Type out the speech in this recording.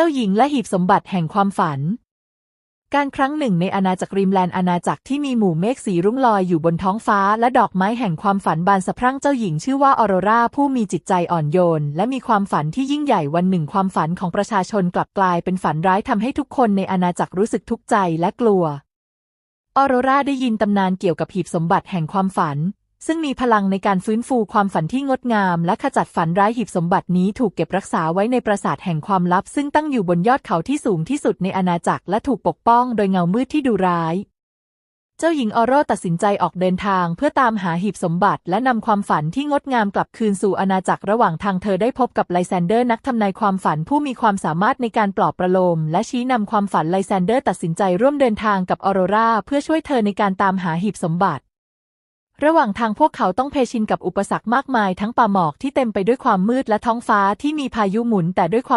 จ้าหญิงและหีบสมบัติแห่งความฝัน การครั้งหนึ่งในอาณาจักรริมแลนด์อาณาจักรที่มีหมู่เมฆสีรุ้งลอยอยู่บนท้องฟ้า และดอกไม้แห่งความฝันบานสะพรั่งเจ้าหญิงชื่อว่าออโรราผู้มีจิตใจอ่อนโยน และมีความฝันที่ยิ่งใหญ่วันหนึ่งความฝันของประชาชนกลับกลายเป็นฝันร้ายทำให้ทุกคนในอาณาจักรรู้สึกทุกข์ใจและกลัวออโรราได้ยินตำนานเกี่ยวกับหีบสมบัติแห่งความฝัน ซึ่งมีพลังในการฟื้นฟูความฝันที่งดงาม และขจัดฝันร้ายหีบสมบัตินี้ถูกเก็บรักษาไว้ในปราสาทแห่งความลับ ซึ่งตั้งอยู่บนยอดเขาที่สูงที่สุดในอาณาจักรและถูกปกป้องโดยเงามืดที่ดุร้าย เจ้าหญิงออโรตัดสินใจออกเดินทางเพื่อตามหาหีบสมบัติ และนำความฝันที่งดงามกลับคืนสู่อาณาจักรระหว่างทางเธอได้พบกับไลแซนเดอร์นักทำนายความฝันผู้มีความสามารถในการปลอบประโลม และชี้นำความฝันไลแซนเดอร์ตัดสินใจร่วมเดินทางกับออโรราเพื่อช่วยเธอในการตามหาหีบสมบัติ ระหว่างทางพวกเขาต้องเผชิญกับอุปสรรคมากมายทั้งป่าหมอกที่เต็มไปด้วยความมืดและท้องฟ้าที่มีพายุหมุนแต่ด้วยความ